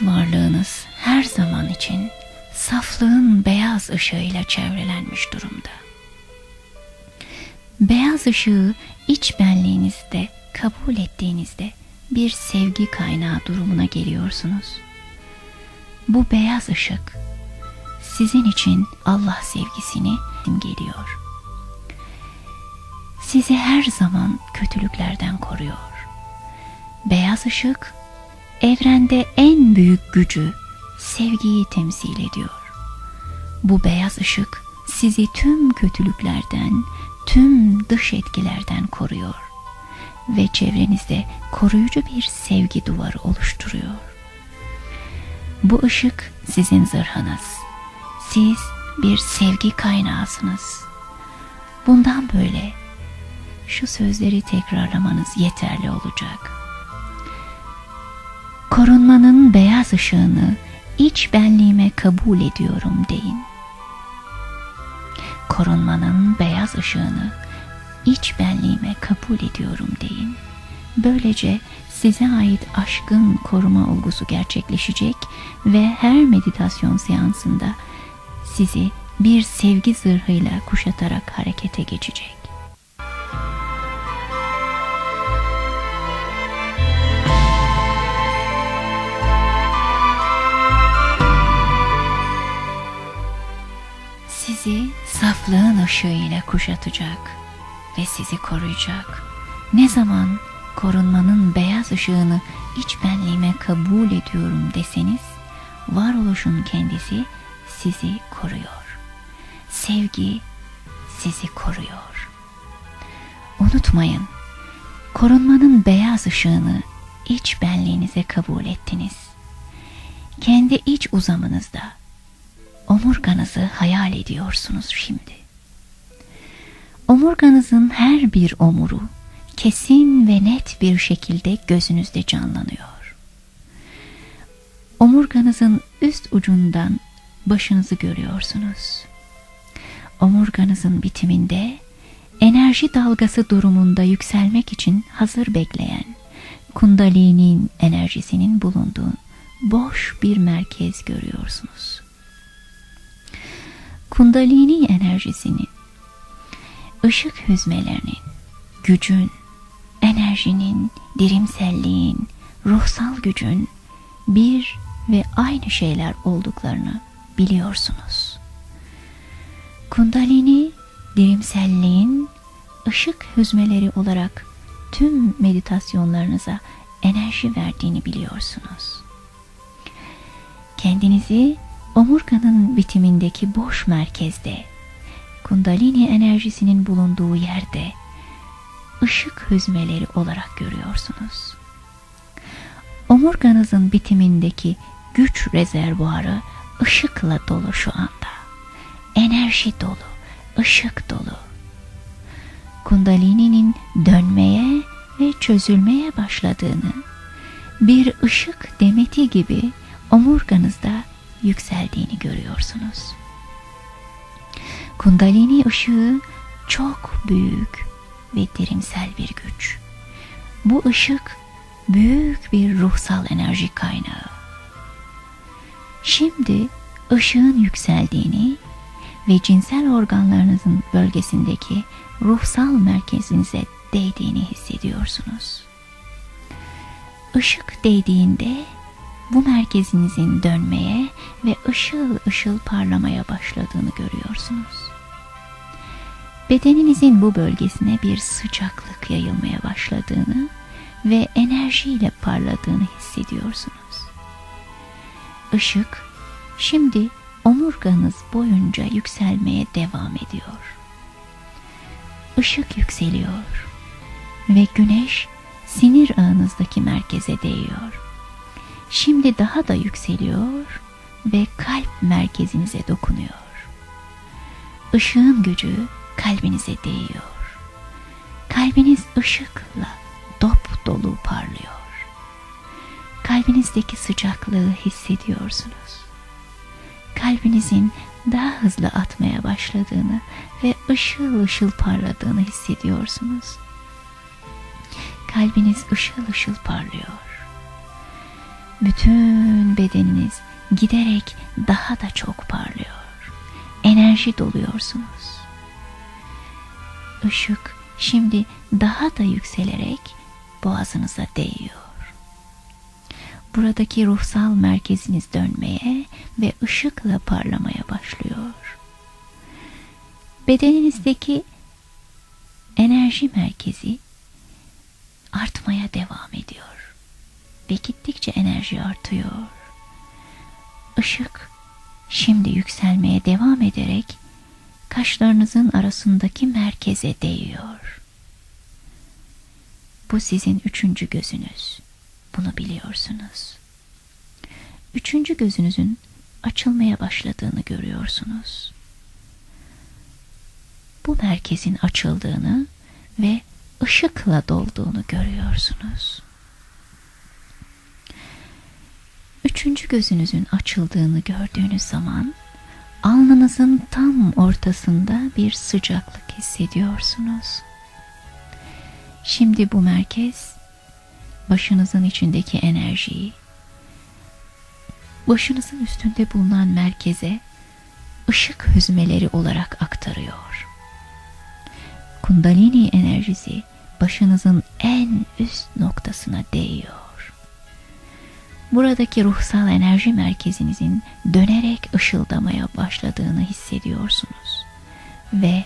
Varlığınız her zaman için saflığın beyaz ışığıyla çevrelenmiş durumda. Beyaz ışığı iç benliğinizde kabul ettiğinizde bir sevgi kaynağı durumuna geliyorsunuz. Bu beyaz ışık sizin için Allah sevgisini geliyor. Sizi her zaman kötülüklerden koruyor. Beyaz ışık evrende en büyük gücü, sevgiyi temsil ediyor. Bu beyaz ışık sizi tüm kötülüklerden, tüm dış etkilerden koruyor ve çevrenizde koruyucu bir sevgi duvarı oluşturuyor. Bu ışık sizin zırhınız. Siz bir sevgi kaynağısınız. Bundan böyle şu sözleri tekrarlamanız yeterli olacak. Korunmanın beyaz ışığını iç benliğime kabul ediyorum deyin. Korunmanın beyaz ışığını iç benliğime kabul ediyorum deyin. Böylece size ait aşkın koruma olgusu gerçekleşecek ve her meditasyon seansında sizi bir sevgi zırhıyla kuşatarak harekete geçecek. Sizi saflığın ışığıyla kuşatacak ve sizi koruyacak. Ne zaman korunmanın beyaz ışığını iç benliğime kabul ediyorum deseniz, varoluşun kendisi sizi koruyor. Sevgi sizi koruyor. Unutmayın, korunmanın beyaz ışığını iç benliğinize kabul ettiniz. Kendi iç uzamınızda omurganızı hayal ediyorsunuz şimdi. Omurganızın her bir omuru kesin ve net bir şekilde gözünüzde canlanıyor. Omurganızın üst ucundan başınızı görüyorsunuz. Omurganızın bitiminde enerji dalgası durumunda yükselmek için hazır bekleyen kundalinin enerjisinin bulunduğu boş bir merkez görüyorsunuz. Kundalini enerjisinin, ışık hüzmelerinin, gücün, enerjinin, dirimselliğin, ruhsal gücün bir ve aynı şeyler olduklarını biliyorsunuz. Kundalini, dirimselliğin ışık hüzmeleri olarak tüm meditasyonlarınıza enerji verdiğini biliyorsunuz. Kendinizi omurganın bitimindeki boş merkezde, kundalini enerjisinin bulunduğu yerde ışık hüzmeleri olarak görüyorsunuz. Omurganızın bitimindeki güç rezervuarı ışıkla dolu şu anda. Enerji dolu, ışık dolu. Kundalini'nin dönmeye ve çözülmeye başladığını, bir ışık demeti gibi omurganızda yükseldiğini görüyorsunuz. Kundalini ışığı çok büyük ve derimsel bir güç. Bu ışık büyük bir ruhsal enerji kaynağı. Şimdi ışığın yükseldiğini ve cinsel organlarınızın bölgesindeki ruhsal merkezinize değdiğini hissediyorsunuz. Işık değdiğinde bu merkezinizin dönmeye ve ışıl ışıl parlamaya başladığını görüyorsunuz. Bedeninizin bu bölgesine bir sıcaklık yayılmaya başladığını ve enerjiyle parladığını hissediyorsunuz. Işık şimdi omurganız boyunca yükselmeye devam ediyor. Işık yükseliyor ve güneş sinir ağınızdaki merkeze değiyor. Şimdi daha da yükseliyor ve kalp merkezinize dokunuyor. Işığın gücü kalbinize değiyor. Kalbiniz ışıkla dop dolu parlıyor. Kalbinizdeki sıcaklığı hissediyorsunuz. Kalbinizin daha hızlı atmaya başladığını ve ışıl ışıl parladığını hissediyorsunuz. Kalbiniz ışıl ışıl parlıyor. Bütün bedeniniz giderek daha da çok parlıyor. Enerji doluyorsunuz. Işık şimdi daha da yükselerek boğazınıza değiyor. Buradaki ruhsal merkeziniz dönmeye ve ışıkla parlamaya başlıyor. Bedeninizdeki enerji merkezi artmaya devam ediyor ve gittikçe enerji artıyor. Işık şimdi yükselmeye devam ederek kaşlarınızın arasındaki merkeze değiyor. Bu sizin üçüncü gözünüz. Bunu biliyorsunuz. Üçüncü gözünüzün açılmaya başladığını görüyorsunuz. Bu merkezin açıldığını ve ışıkla dolduğunu görüyorsunuz. Üçüncü gözünüzün açıldığını gördüğünüz zaman alnınızın tam ortasında bir sıcaklık hissediyorsunuz. Şimdi bu merkez başınızın içindeki enerjiyi başınızın üstünde bulunan merkeze ışık hüzmeleri olarak aktarıyor. Kundalini enerjisi başınızın en üst noktasına değiyor. Buradaki ruhsal enerji merkezinizin dönerek ışıldamaya başladığını hissediyorsunuz. Ve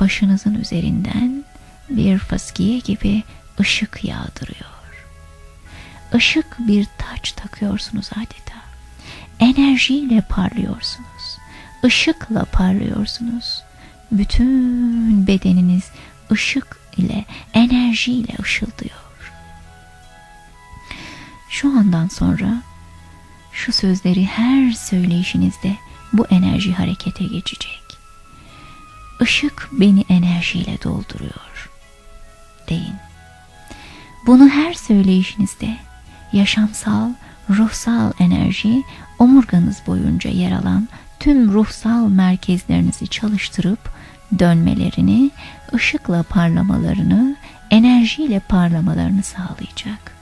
başınızın üzerinden bir faskiye gibi ışık yağdırıyor. Işık bir taç takıyorsunuz adeta. Enerjiyle parlıyorsunuz. Işıkla parlıyorsunuz. Bütün bedeniniz ışık ile, enerjiyle ışıldıyor. Şu andan sonra şu sözleri her söyleyişinizde bu enerji harekete geçecek. Işık beni enerjiyle dolduruyor. Deyin. Bunu her söyleyişinizde yaşamsal, ruhsal enerji omurganız boyunca yer alan tüm ruhsal merkezlerinizi çalıştırıp dönmelerini, ışıkla parlamalarını, enerjiyle parlamalarını sağlayacak.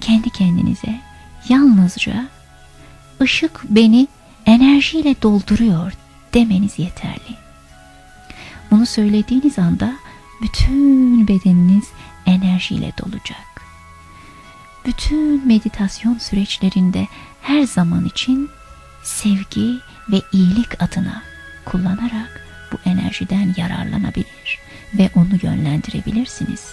Kendi kendinize yalnızca ışık beni enerjiyle dolduruyor demeniz yeterli. Bunu söylediğiniz anda bütün bedeniniz enerjiyle dolacak bütün meditasyon süreçlerinde her zaman için sevgi ve iyilik adına kullanarak bu enerjiden yararlanabilir ve onu yönlendirebilirsiniz.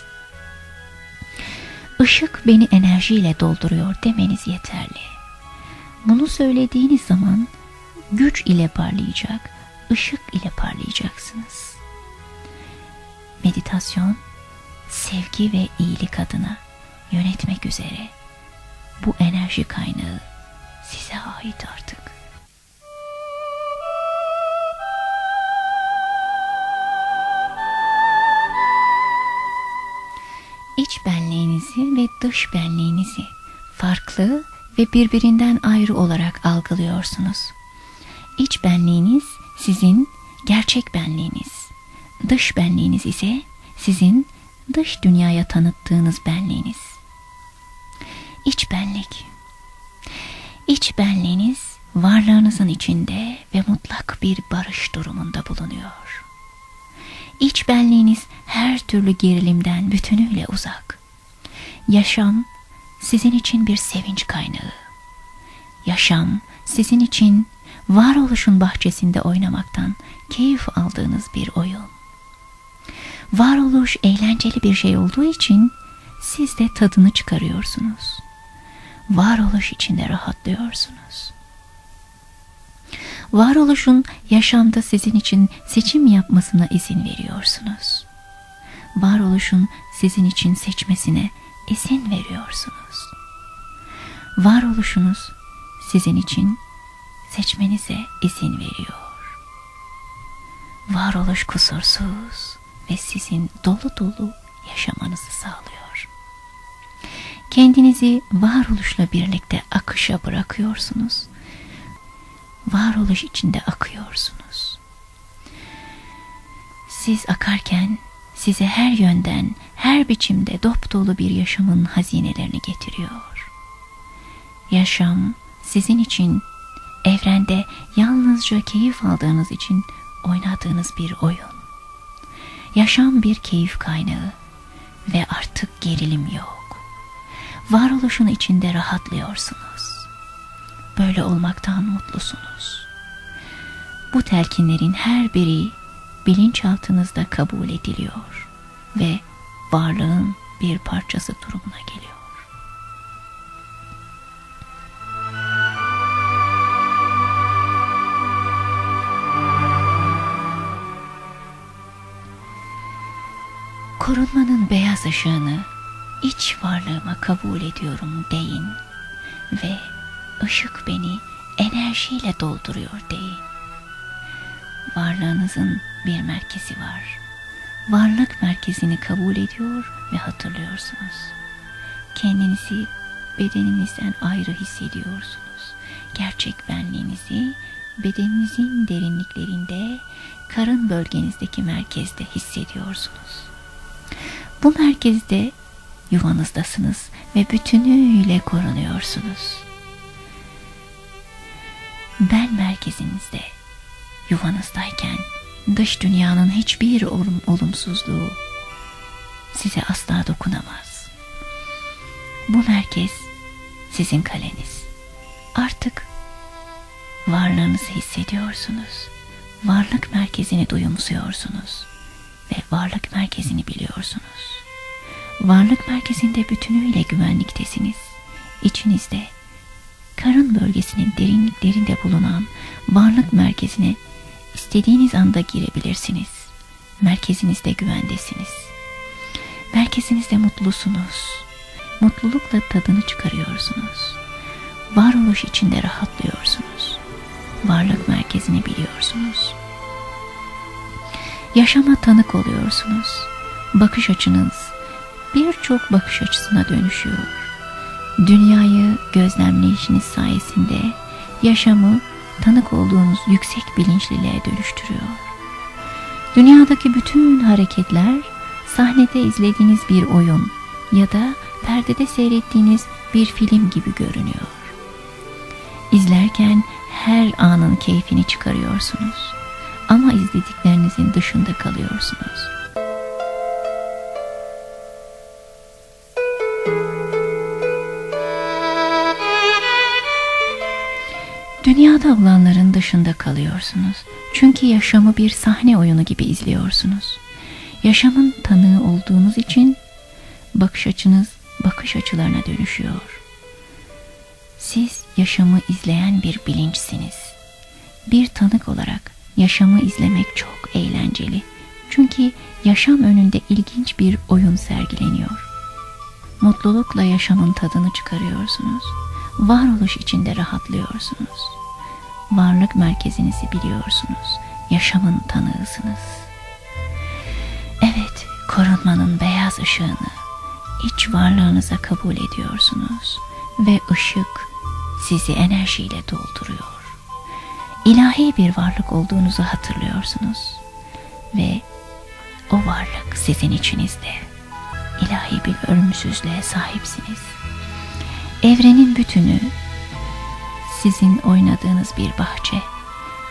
Işık beni enerjiyle dolduruyor demeniz yeterli. Bunu söylediğiniz zaman güç ile parlayacak, ışık ile parlayacaksınız. Meditasyon, sevgi ve iyilik adına yönetmek üzere bu enerji kaynağı size ait artık. İç benliğinizi ve dış benliğinizi farklı ve birbirinden ayrı olarak algılıyorsunuz. İç benliğiniz sizin gerçek benliğiniz. Dış benliğiniz ise sizin dış dünyaya tanıttığınız benliğiniz iç benlik. İç benliğiniz varlığınızın içinde ve mutlak bir barış durumunda bulunuyor. İç benliğiniz her türlü gerilimden bütünüyle uzak. Yaşam sizin için bir sevinç kaynağı. Yaşam sizin için varoluşun bahçesinde oynamaktan keyif aldığınız bir oyun. Varoluş eğlenceli bir şey olduğu için siz de tadını çıkarıyorsunuz varoluş içinde rahatlıyorsunuz. Varoluşun yaşamda sizin için seçim yapmasına izin veriyorsunuz. Varoluşun sizin için seçmesine izin veriyorsunuz. Varoluşunuz sizin için seçmenize izin veriyor. Varoluş kusursuz ve sizin dolu dolu yaşamanızı sağlıyor. Kendinizi varoluşla birlikte akışa bırakıyorsunuz. varoluş içinde akıyorsunuz. Siz akarken size her yönden, her biçimde dop dolu bir yaşamın hazinelerini getiriyor. Yaşam sizin için evrende yalnızca keyif aldığınız için oynadığınız bir oyun. Yaşam bir keyif kaynağı ve artık gerilim yok. Varoluşun içinde rahatlıyorsunuz. Böyle olmaktan mutlusunuz. Bu telkinlerin her biri bilinçaltınızda kabul ediliyor ve varlığın bir parçası durumuna geliyor. Korunmanın beyaz ışığını iç varlığıma kabul ediyorum deyin ve ışık beni enerjiyle dolduruyor deyin. Varlığınızın bir merkezi var. Varlık merkezini kabul ediyor ve hatırlıyorsunuz. Kendinizi bedeninizden ayrı hissediyorsunuz. Gerçek benliğinizi bedeninizin derinliklerinde, karın bölgenizdeki merkezde hissediyorsunuz. Bu merkezde yuvanızdasınız ve bütünüyle korunuyorsunuz. Ben merkezinizde, yuvanızdayken dış dünyanın hiçbir olum, olumsuzluğu size asla dokunamaz. Bu merkez sizin kaleniz. Artık varlığınızı hissediyorsunuz. Varlık merkezini duyumsuyorsunuz ve varlık merkezini biliyorsunuz. Varlık merkezinde bütünüyle güvenliktesiniz. İçinizde karın bölgesinin derinliklerinde bulunan varlık merkezine istediğiniz anda girebilirsiniz. Merkezinizde güvendesiniz. Merkezinizde mutlusunuz. Mutlulukla tadını çıkarıyorsunuz. Varoluş içinde rahatlıyorsunuz. Varlık merkezini biliyorsunuz. Yaşama tanık oluyorsunuz. Bakış açınız birçok bakış açısına dönüşüyor. Dünyayı gözlemleyişiniz sayesinde yaşamı tanık olduğunuz yüksek bilinçliliğe dönüştürüyor. Dünyadaki bütün hareketler sahnede izlediğiniz bir oyun ya da perdede seyrettiğiniz bir film gibi görünüyor. İzlerken her anın keyfini çıkarıyorsunuz ama izlediklerinizin dışında kalıyorsunuz. Dünyada olanların dışında kalıyorsunuz. Çünkü yaşamı bir sahne oyunu gibi izliyorsunuz. Yaşamın tanığı olduğunuz için bakış açınız bakış açılarına dönüşüyor. Siz yaşamı izleyen bir bilinçsiniz. Bir tanık olarak yaşamı izlemek çok eğlenceli. Çünkü yaşam önünde ilginç bir oyun sergileniyor. Mutlulukla yaşamın tadını çıkarıyorsunuz. Varoluş içinde rahatlıyorsunuz. Varlık merkezinizi biliyorsunuz. Yaşamın tanığısınız. Evet, korunmanın beyaz ışığını iç varlığınıza kabul ediyorsunuz ve ışık sizi enerjiyle dolduruyor. İlahi bir varlık olduğunuzu hatırlıyorsunuz ve o varlık sizin içinizde. İlahi bir ölümsüzlüğe sahipsiniz. Evrenin bütünü sizin oynadığınız bir bahçe.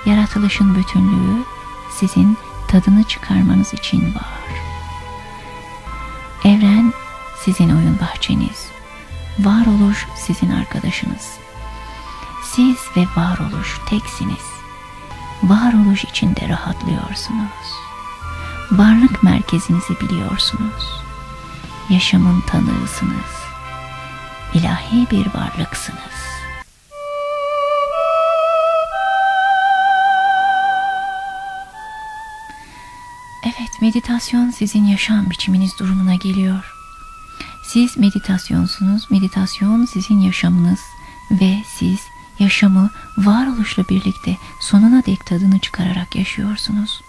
Yaratılışın bütünlüğü sizin tadını çıkarmanız için var. Evren sizin oyun bahçeniz. Varoluş sizin arkadaşınız. Siz ve varoluş teksiniz. Varoluş içinde rahatlıyorsunuz. Varlık merkezinizi biliyorsunuz. Yaşamın tanığısınız. İlahi bir varlıksınız. Evet, meditasyon sizin yaşam biçiminiz durumuna geliyor. Siz meditasyonsunuz, meditasyon sizin yaşamınız ve siz yaşamı varoluşla birlikte sonuna dek tadını çıkararak yaşıyorsunuz.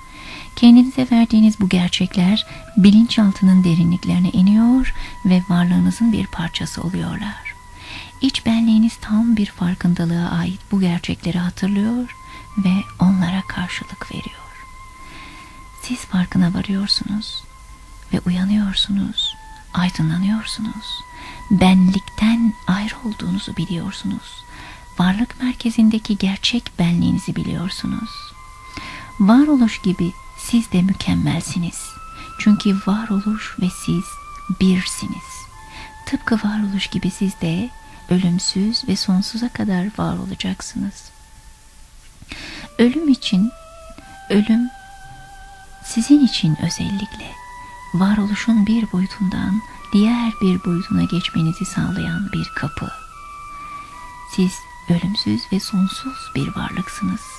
Kendinize verdiğiniz bu gerçekler bilinçaltının derinliklerine iniyor ve varlığınızın bir parçası oluyorlar. İç benliğiniz tam bir farkındalığa ait bu gerçekleri hatırlıyor ve onlara karşılık veriyor. Siz farkına varıyorsunuz ve uyanıyorsunuz, aydınlanıyorsunuz. Benlikten ayrı olduğunuzu biliyorsunuz. Varlık merkezindeki gerçek benliğinizi biliyorsunuz. Varoluş gibi siz de mükemmelsiniz. Çünkü varoluş ve siz birsiniz. Tıpkı varoluş gibi siz de ölümsüz ve sonsuza kadar var olacaksınız. Ölüm için, ölüm sizin için özellikle varoluşun bir boyutundan diğer bir boyutuna geçmenizi sağlayan bir kapı. Siz ölümsüz ve sonsuz bir varlıksınız.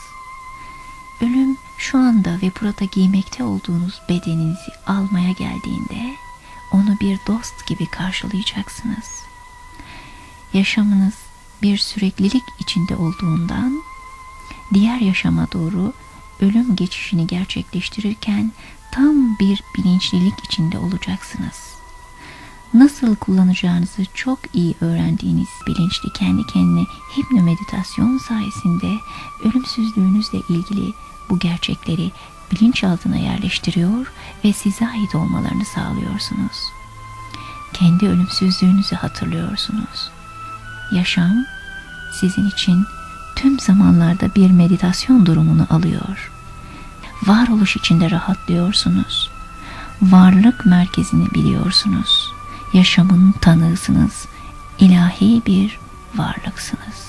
Ölüm şu anda ve burada giymekte olduğunuz bedeninizi almaya geldiğinde onu bir dost gibi karşılayacaksınız. Yaşamınız bir süreklilik içinde olduğundan diğer yaşama doğru ölüm geçişini gerçekleştirirken tam bir bilinçlilik içinde olacaksınız. Nasıl kullanacağınızı çok iyi öğrendiğiniz bilinçli kendi kendine hipno meditasyon sayesinde ölümsüzlüğünüzle ilgili bu gerçekleri bilinçaltına yerleştiriyor ve size ait olmalarını sağlıyorsunuz. Kendi ölümsüzlüğünüzü hatırlıyorsunuz. Yaşam sizin için tüm zamanlarda bir meditasyon durumunu alıyor. Varoluş içinde rahatlıyorsunuz. Varlık merkezini biliyorsunuz. Yaşamın tanığısınız. İlahi bir varlıksınız.